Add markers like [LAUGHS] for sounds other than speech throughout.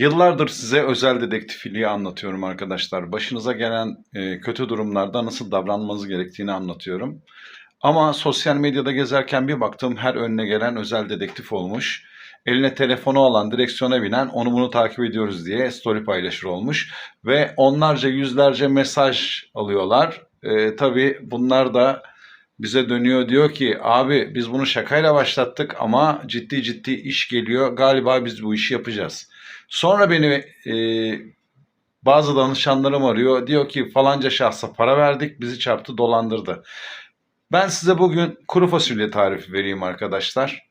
Yıllardır size özel dedektifliği anlatıyorum arkadaşlar. Başınıza gelen e, kötü durumlarda nasıl davranmanız gerektiğini anlatıyorum. Ama sosyal medyada gezerken bir baktım her önüne gelen özel dedektif olmuş. Eline telefonu olan, direksiyona binen onu bunu takip ediyoruz diye story paylaşır olmuş. Ve onlarca yüzlerce mesaj alıyorlar. E, tabii bunlar da bize dönüyor diyor ki abi biz bunu şakayla başlattık ama ciddi ciddi iş geliyor. Galiba biz bu işi yapacağız. Sonra beni e, bazı danışanlarım arıyor. Diyor ki falanca şahsa para verdik bizi çarptı dolandırdı. Ben size bugün kuru fasulye tarifi vereyim arkadaşlar.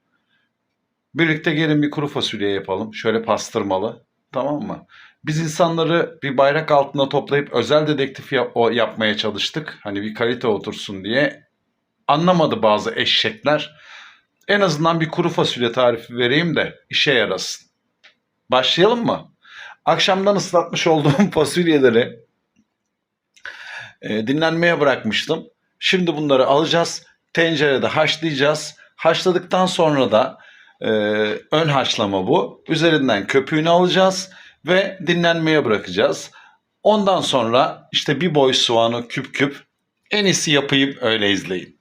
Birlikte gelin bir kuru fasulye yapalım. Şöyle pastırmalı. Tamam mı? Biz insanları bir bayrak altında toplayıp özel dedektif yap- yapmaya çalıştık. Hani bir kalite otursun diye. Anlamadı bazı eşekler. En azından bir kuru fasulye tarifi vereyim de işe yarasın. Başlayalım mı? Akşamdan ıslatmış olduğum [LAUGHS] fasulyeleri e, dinlenmeye bırakmıştım. Şimdi bunları alacağız. Tencerede haşlayacağız. Haşladıktan sonra da e, ön haşlama bu. Üzerinden köpüğünü alacağız ve dinlenmeye bırakacağız. Ondan sonra işte bir boy soğanı küp küp en iyisi yapayım öyle izleyin.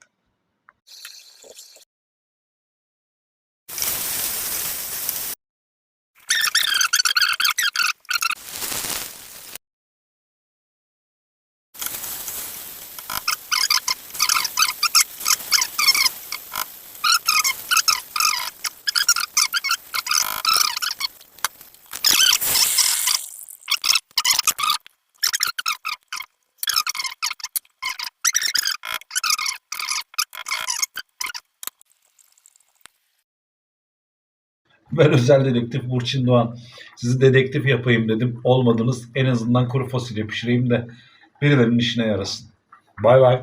Ben özel dedektif Burçin Doğan. Sizi dedektif yapayım dedim. Olmadınız. En azından kuru fasulye pişireyim de birilerinin işine yarasın. Bay bay.